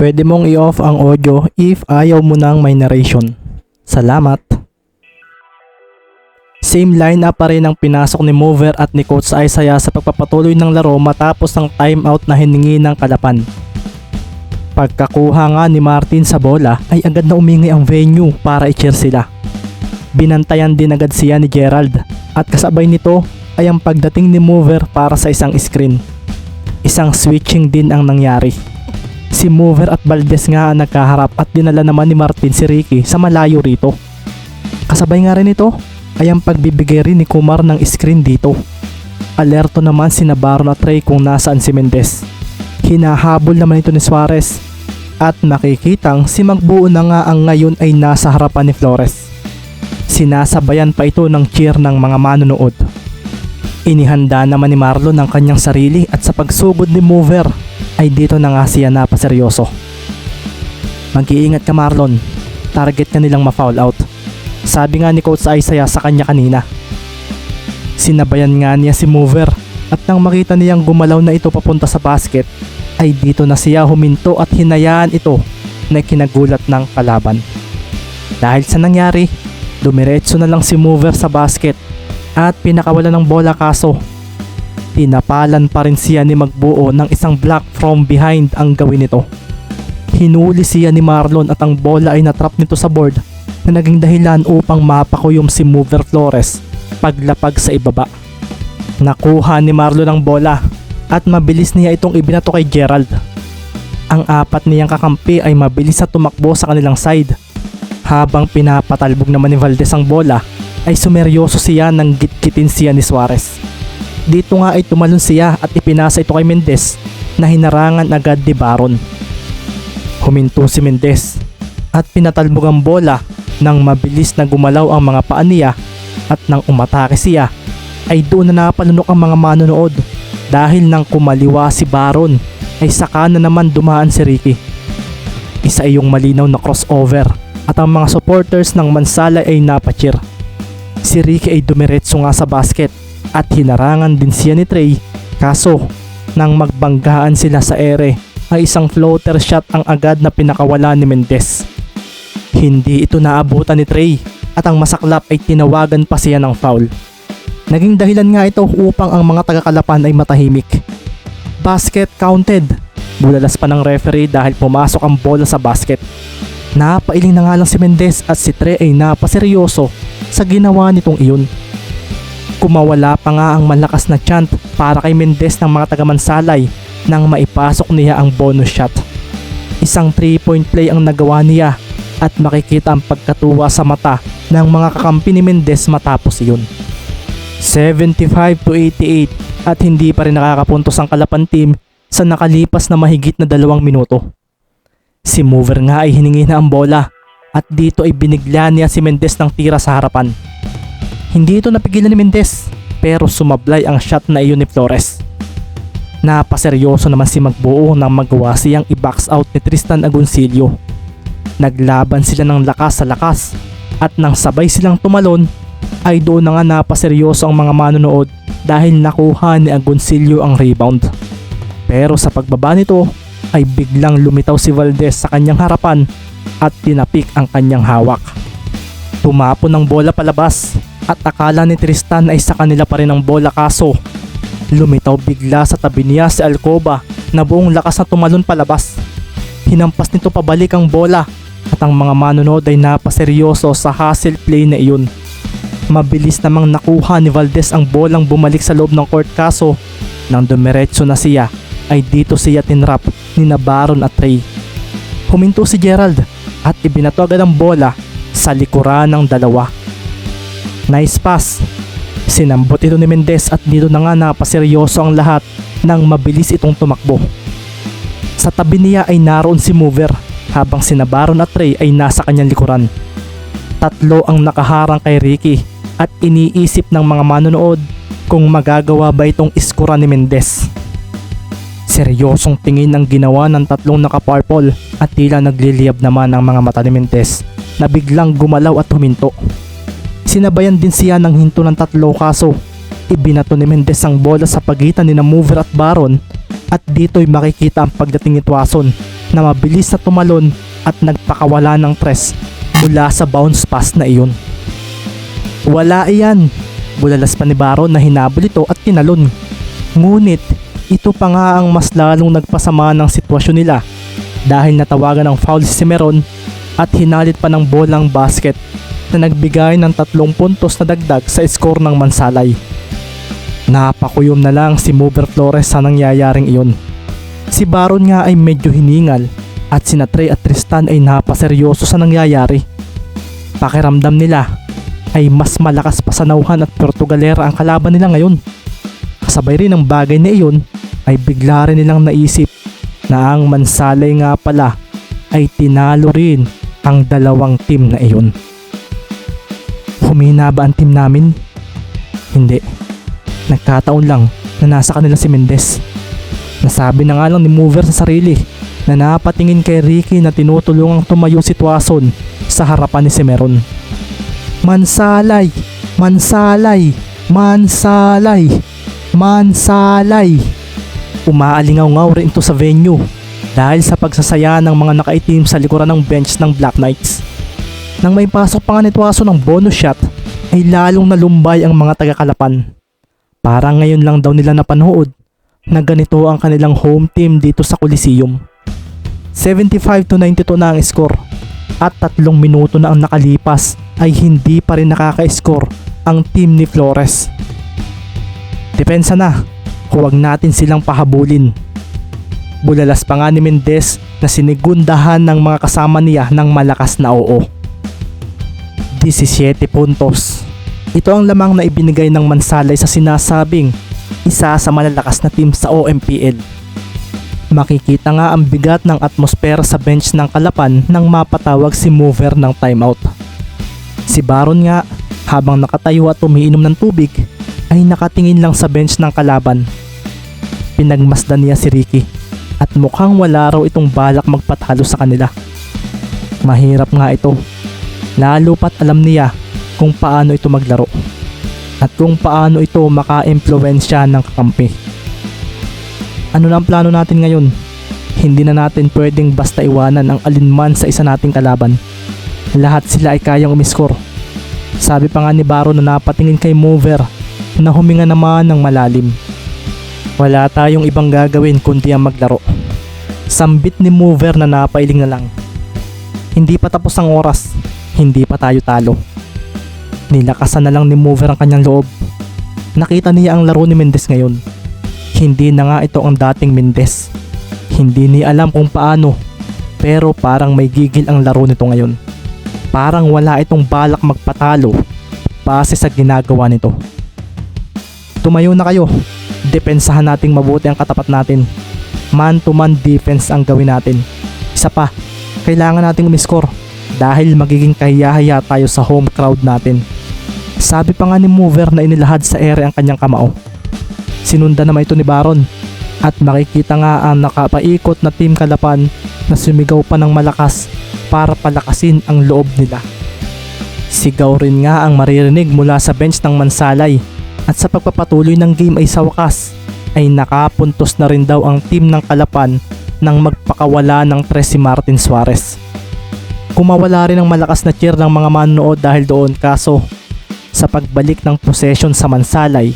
Pwede mong i-off ang audio if ayaw mo ng may narration. Salamat. Same lineup pa rin ang pinasok ni Mover at ni Coach Isaiah sa pagpapatuloy ng laro matapos ang timeout na hiningi ng kalapan. Pagkakuha nga ni Martin sa bola ay agad na umingi ang venue para i-cheer sila. Binantayan din agad siya ni Gerald at kasabay nito ay ang pagdating ni Mover para sa isang screen. Isang switching din ang nangyari. Si Mover at Valdez nga ang nagkaharap at dinala naman ni Martin si Ricky sa malayo rito. Kasabay nga rin ito ay ang pagbibigay rin ni Kumar ng screen dito. Alerto naman si Navarro at Trey kung nasaan si Mendez. Hinahabol naman ito ni Suarez at makikitang si Magbuo na nga ang ngayon ay nasa harapan ni Flores. Sinasabayan pa ito ng cheer ng mga manonood. Inihanda naman ni Marlon ang kanyang sarili at sa pagsugod ni Mover ay dito na nga siya napaseryoso. Mag-iingat ka Marlon, target ka nilang ma-foul out. Sabi nga ni Coach Isaiah sa kanya kanina. Sinabayan nga niya si Mover at nang makita niyang gumalaw na ito papunta sa basket ay dito na siya huminto at hinayaan ito na kinagulat ng kalaban. Dahil sa nangyari, dumiretso na lang si Mover sa basket at pinakawalan ng bola kaso tinapalan pa rin siya ni Magbuo ng isang block from behind ang gawin nito. Hinuli siya ni Marlon at ang bola ay natrap nito sa board na naging dahilan upang mapakuyom si Mover Flores paglapag sa ibaba. Nakuha ni Marlon ang bola at mabilis niya itong ibinato kay Gerald. Ang apat niyang kakampi ay mabilis na tumakbo sa kanilang side. Habang pinapatalbog naman ni Valdez ang bola, ay sumeryoso siya nang gitgitin siya ni Suarez. Dito nga ay tumalon siya at ipinasa ito kay Mendez na hinarangan agad ni Baron. Huminto si Mendez at pinatalbog ang bola nang mabilis na gumalaw ang mga paa niya at nang umatake siya ay doon na napalunok ang mga manonood dahil nang kumaliwa si Baron ay saka na naman dumaan si Ricky. Isa iyong malinaw na crossover at ang mga supporters ng Mansala ay napacheer. Si Ricky ay dumiretso nga sa basket at hinarangan din siya ni Trey kaso nang magbanggaan sila sa ere ay isang floater shot ang agad na pinakawala ni Mendez. Hindi ito naabutan ni Trey at ang masaklap ay tinawagan pa siya ng foul. Naging dahilan nga ito upang ang mga tagakalapan ay matahimik. Basket counted. Bulalas pa ng referee dahil pumasok ang bola sa basket. Napailing na nga lang si Mendez at si Trey ay napaseryoso sa ginawa nitong iyon. Kumawala pa nga ang malakas na chant para kay Mendez ng mga taga-Mansalay nang maipasok niya ang bonus shot. Isang 3-point play ang nagawa niya at makikita ang pagkatuwa sa mata ng mga kakampi ni Mendez matapos iyon. 75 to 88 at hindi pa rin nakakapuntos ang Kalapan team sa nakalipas na mahigit na dalawang minuto. Si Mover nga ay hiningi na ang bola at dito ay binigla niya si Mendez ng tira sa harapan. Hindi ito napigilan ni Mendez pero sumablay ang shot na iyon ni Flores. Napaseryoso naman si Magbuo nang magawa siyang i-box out ni Tristan Agoncillo. Naglaban sila ng lakas sa lakas at nang sabay silang tumalon ay doon na nga napaseryoso ang mga manonood dahil nakuha ni Agoncillo ang rebound. Pero sa pagbaba nito ay biglang lumitaw si Valdez sa kanyang harapan at tinapik ang kanyang hawak. Tumapon ng bola palabas at akala ni Tristan ay sa kanila pa rin ang bola kaso lumitaw bigla sa tabi niya si Alcoba na buong lakas na tumalon palabas. Hinampas nito pabalik ang bola at ang mga manonood ay napaseryoso sa hustle play na iyon. Mabilis namang nakuha ni Valdez ang bolang bumalik sa loob ng court kaso nang dumiretso na siya ay dito siya tinrap ni Nabaron at Trey. Huminto si Gerald at ibinato agad ang bola sa likuran ng dalawa. Nice pass. Sinambot ito ni Mendez at dito na nga napaseryoso ang lahat nang mabilis itong tumakbo. Sa tabi niya ay naroon si Mover habang si Nabaron at Trey ay nasa kanyang likuran. Tatlo ang nakaharang kay Ricky at iniisip ng mga manonood kung magagawa ba itong iskura ni Mendez. Seryosong tingin ang ginawa ng tatlong naka-purple at tila nagliliyab naman ang mga mata ni Mendez na biglang gumalaw at huminto. Sinabayan din siya ng hinto ng tatlo kaso ibinato ni Mendez ang bola sa pagitan ni na Mover at Baron at dito'y makikita ang pagdating ni Tuason na mabilis na tumalon at nagpakawala ng tres mula sa bounce pass na iyon. Wala iyan. Bulalas pa ni Baron na hinabol ito at tinalon. Ngunit ito pa nga ang mas lalong nagpasama ng sitwasyon nila dahil natawagan ng foul si Cimeron at hinalit pa ng bolang basket na nagbigay ng tatlong puntos na dagdag sa score ng Mansalay. Napakuyom na lang si Mover Flores sa nangyayaring iyon. Si Baron nga ay medyo hiningal at sina Trey at Tristan ay napaseryoso sa nangyayari. Pakiramdam nila ay mas malakas pa sa nauhan at Portugalera ang kalaban nila ngayon. Kasabay rin ng bagay na iyon ay bigla rin nilang naisip na ang Mansalay nga pala ay tinalo rin ang dalawang team na iyon. Humina ba ang team namin? Hindi. Nagkataon lang na nasa kanila si Mendez. Nasabi na nga lang ni Mover sa sarili na napatingin kay Ricky na tinutulungang tumayo si Tuason sa harapan ni Semeron. Mansalay! Mansalay! Mansalay! Mansalay! Umaalingaw-ngaw rin ito sa venue dahil sa pagsasaya ng mga nakaitim sa likuran ng bench ng Black Knights. Nang may pasok pa nga ni Tuason ng bonus shot ay lalong nalumbay ang mga taga-kalapan. Parang ngayon lang daw nila napanood na ganito ang kanilang home team dito sa Coliseum. 75 to 92 na ang score at tatlong minuto na ang nakalipas ay hindi pa rin nakaka-score ang team ni Flores. Depensa na, huwag natin silang pahabulin. Bulalas pa nga ni Mendez na sinigundahan ng mga kasama niya ng malakas na oo. 17 puntos. Ito ang lamang na ibinigay ng Mansalay sa sinasabing isa sa malalakas na team sa OMPL. Makikita nga ang bigat ng atmosfera sa bench ng Kalapan nang mapatawag si Mover ng timeout. Si Baron nga, habang nakatayo at umiinom ng tubig, ay nakatingin lang sa bench ng kalaban. Pinagmasdan niya si Ricky at mukhang wala raw itong balak magpatalo sa kanila. Mahirap nga ito, lalo pat alam niya kung paano ito maglaro at kung paano ito maka-impluensya ng kakampi. Ano na ang plano natin ngayon? Hindi na natin pwedeng basta iwanan ang alinman sa isa nating kalaban. Lahat sila ay kayang umiskor. Sabi pa nga ni Baro na napatingin kay Mover na huminga naman ng malalim. Wala tayong ibang gagawin kundi ang maglaro. Sambit ni Mover na napailing na lang. Hindi pa tapos ang oras, hindi pa tayo talo. Nilakasan na lang ni Mover ang kanyang loob. Nakita niya ang laro ni Mendez ngayon. Hindi na nga ito ang dating Mendez. Hindi niya alam kung paano, pero parang may gigil ang laro nito ngayon. Parang wala itong balak magpatalo base sa ginagawa nito. Tumayo na kayo. Depensahan nating mabuti ang katapat natin. Man to man defense ang gawin natin. Isa pa, kailangan nating umiscore dahil magiging kahiyahiya tayo sa home crowd natin. Sabi pa nga ni Mover na inilahad sa ere ang kanyang kamao. Sinunda naman ito ni Baron at makikita nga ang nakapaikot na team kalapan na sumigaw pa ng malakas para palakasin ang loob nila. Sigaw rin nga ang maririnig mula sa bench ng Mansalay at sa pagpapatuloy ng game ay sa wakas ay nakapuntos na rin daw ang team ng Kalapan nang magpakawala ng tres si Martin Suarez. Kumawala rin ang malakas na cheer ng mga manonood dahil doon kaso sa pagbalik ng possession sa Mansalay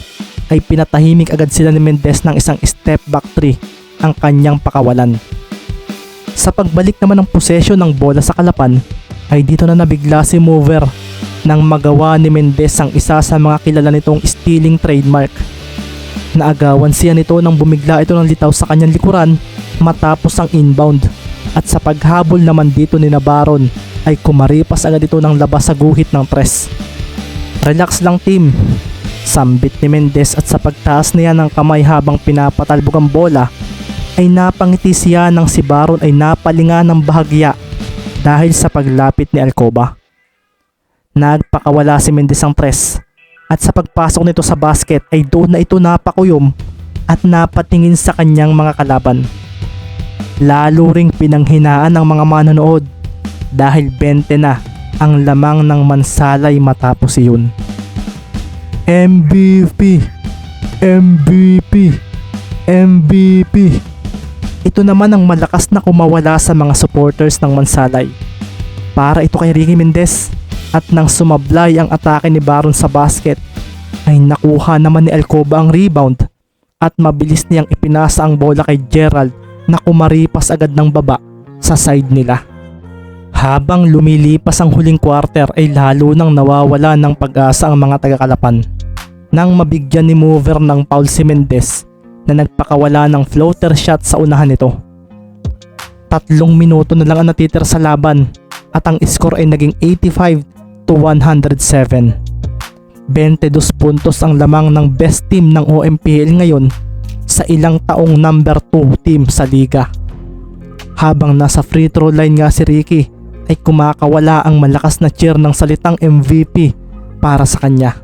ay pinatahimik agad sila ni Mendez ng isang step back three ang kanyang pakawalan. Sa pagbalik naman ng possession ng bola sa Kalapan ay dito na nabigla si Mover nang magawa ni Mendez ang isa sa mga kilala nitong stealing trademark. Naagawan siya nito nang bumigla ito ng litaw sa kanyang likuran matapos ang inbound at sa paghabol naman dito ni Nabaron ay kumaripas agad ito ng labas sa guhit ng tres. Relax lang team. Sambit ni Mendez at sa pagtaas niya ng kamay habang pinapatalbog ang bola ay napangiti siya nang si Baron ay napalinga ng bahagya dahil sa paglapit ni Alcoba. Nagpakawala si Mendez ang press at sa pagpasok nito sa basket ay doon na ito napakuyom at napatingin sa kanyang mga kalaban. Lalo ring pinanghinaan ng mga manonood dahil 20 na ang lamang ng mansalay matapos iyon. MVP! MVP! MVP! Ito naman ang malakas na kumawala sa mga supporters ng Mansalay. Para ito kay Ricky Mendez at nang sumablay ang atake ni Baron sa basket ay nakuha naman ni Alcoba ang rebound at mabilis niyang ipinasa ang bola kay Gerald na kumaripas agad ng baba sa side nila. Habang lumilipas ang huling quarter ay lalo nang nawawala ng pag-asa ang mga taga-Kalapan. Nang mabigyan ni Mover ng Paul si Mendez na nagpakawala ng floater shot sa unahan nito. Tatlong minuto na lang ang natitira sa laban at ang score ay naging 85 to 107. 22 puntos ang lamang ng best team ng OMPL ngayon sa ilang taong number 2 team sa liga. Habang nasa free throw line nga si Ricky ay kumakawala ang malakas na cheer ng salitang MVP para sa kanya.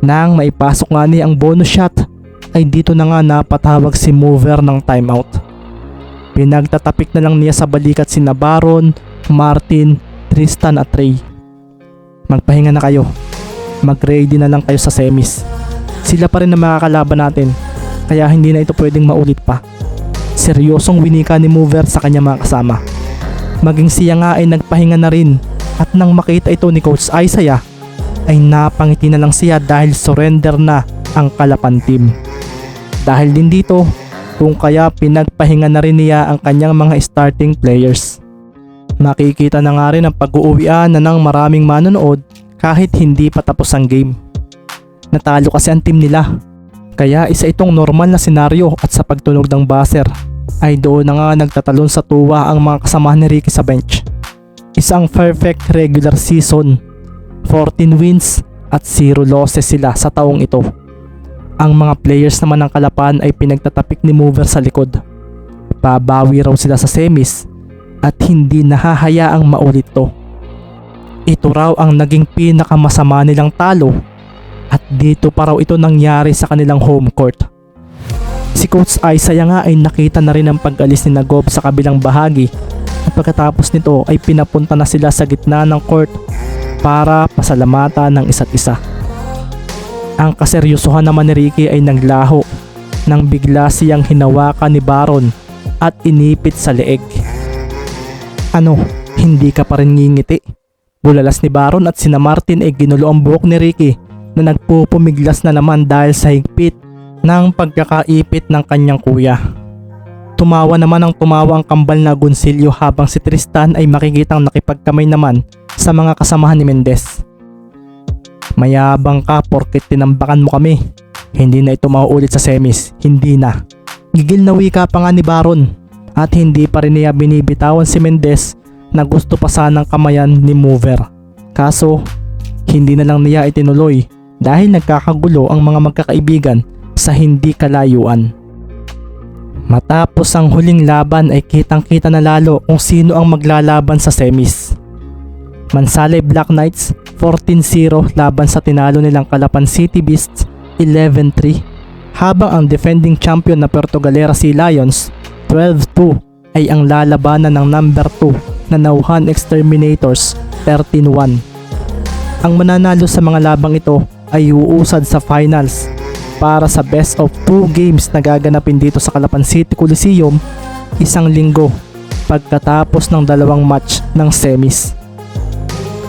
Nang maipasok nga niya ang bonus shot ay dito na nga napatawag si Mover ng timeout. Pinagtatapik na lang niya sa balikat si Nabaron, Martin, Tristan at Ray. Magpahinga na kayo. Mag-ready na lang kayo sa semis. Sila pa rin ang makakalaban natin kaya hindi na ito pwedeng maulit pa. Seryosong winika ni Mover sa kanya mga kasama. Maging siya nga ay nagpahinga na rin at nang makita ito ni Coach Isaiah ay napangiti na lang siya dahil surrender na ang Kalapan team. Dahil din dito, kung kaya pinagpahinga na rin niya ang kanyang mga starting players. Makikita na nga rin ang pag-uuwian na ng maraming manonood kahit hindi pa tapos ang game. Natalo kasi ang team nila. Kaya isa itong normal na senaryo at sa pagtunog ng buzzer ay doon na nga nagtatalon sa tuwa ang mga kasamahan ni Ricky sa bench. Isang perfect regular season, 14 wins at 0 losses sila sa taong ito. Ang mga players naman ng Kalapan ay pinagtatapik ni Mover sa likod. Babawi raw sila sa semis at hindi nahahayaang maulit to. Ito raw ang naging pinakamasama nilang talo at dito pa raw ito nangyari sa kanilang home court. Si Coach Isaiah nga ay nakita na rin ang pag-alis ni Nagob sa kabilang bahagi at pagkatapos nito ay pinapunta na sila sa gitna ng court para pasalamatan ng isa't isa. Ang kaseryosohan naman ni Ricky ay naglaho nang bigla siyang hinawakan ni Baron at inipit sa leeg. Ano, hindi ka pa rin ngingiti? Bulalas ni Baron at sina Martin ay ginulo ang buhok ni Ricky na nagpupumiglas na naman dahil sa higpit ng pagkakaipit ng kanyang kuya. Tumawa naman ang tumawa ang kambal na Gonsilyo habang si Tristan ay makikitang nakipagkamay naman sa mga kasamahan ni Mendez. Mayabang ka porket tinambakan mo kami. Hindi na ito mauulit sa semis. Hindi na. Gigil na wika pa nga ni Baron at hindi pa rin niya binibitawan si Mendez na gusto pa sanang kamayan ni Mover. Kaso, hindi na lang niya itinuloy dahil nagkakagulo ang mga magkakaibigan sa hindi kalayuan. Matapos ang huling laban ay kitang kita na lalo kung sino ang maglalaban sa semis. Mansalay Black Knights 14-0 laban sa tinalo nilang Kalapan City Beasts 11-3 habang ang defending champion na Puerto Galera Sea Lions 12-2 ay ang lalabanan ng number 2 na Nauhan Exterminators 13-1. Ang mananalo sa mga labang ito ay uusad sa finals para sa best of 2 games na gaganapin dito sa Kalapan City Coliseum isang linggo pagkatapos ng dalawang match ng semis.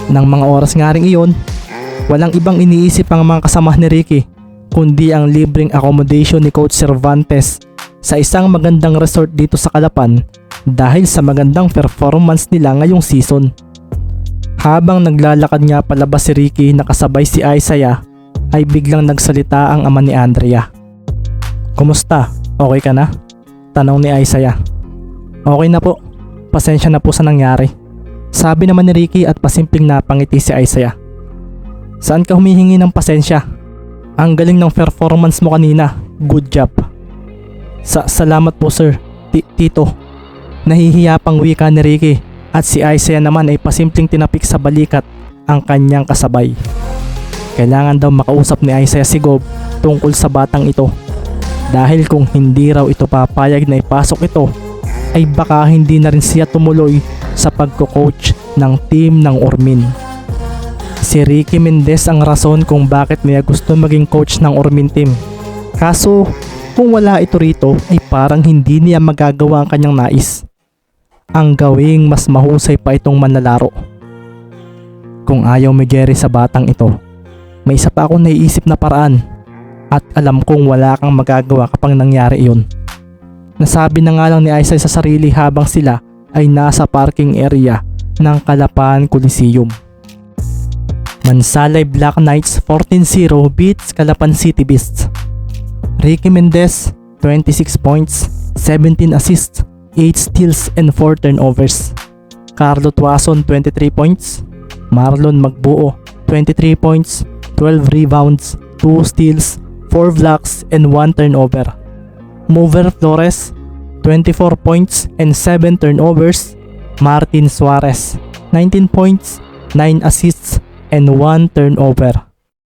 Nang mga oras nga rin iyon, walang ibang iniisip ang mga kasama ni Ricky kundi ang libreng accommodation ni Coach Cervantes sa isang magandang resort dito sa Kalapan dahil sa magandang performance nila ngayong season. Habang naglalakad nga palabas si Ricky nakasabay si Isaiah ay biglang nagsalita ang ama ni Andrea. Kumusta? Okay ka na? Tanong ni Isaiah. Okay na po. Pasensya na po sa nangyari. Sabi naman ni Ricky at pasimpleng napangiti si Isaiah. Saan ka humihingi ng pasensya? Ang galing ng performance mo kanina. Good job. Sa salamat po sir. Ti- tito. Nahihiya pang wika ni Ricky at si Isaiah naman ay pasimpleng tinapik sa balikat ang kanyang kasabay. Kailangan daw makausap ni Isaiah si Gob tungkol sa batang ito. Dahil kung hindi raw ito papayag na ipasok ito, ay baka hindi na rin siya tumuloy sa pagko-coach ng team ng Ormin. Si Ricky Mendez ang rason kung bakit niya gusto maging coach ng Ormin team. Kaso, Kung wala ito rito ay parang hindi niya magagawa ang kanyang nais. Ang gawing mas mahusay pa itong manlalaro. Kung ayaw Jerry sa batang ito, may isa pa akong naiisip na paraan at alam kong wala kang magagawa kapag nangyari iyon. Nasabi na nga lang ni Isay sa sarili habang sila ay nasa parking area ng Kalapan Coliseum. Mansalay Black Knights 14-0 beats Kalapan City Beasts. Ricky Mendez 26 points, 17 assists, 8 steals and 4 turnovers. Carlo Tuason 23 points, Marlon Magbuo 23 points, 12 rebounds, 2 steals, 4 blocks and 1 turnover. Mover Flores 24 points and 7 turnovers. Martin Suarez 19 points, 9 assists and 1 turnover.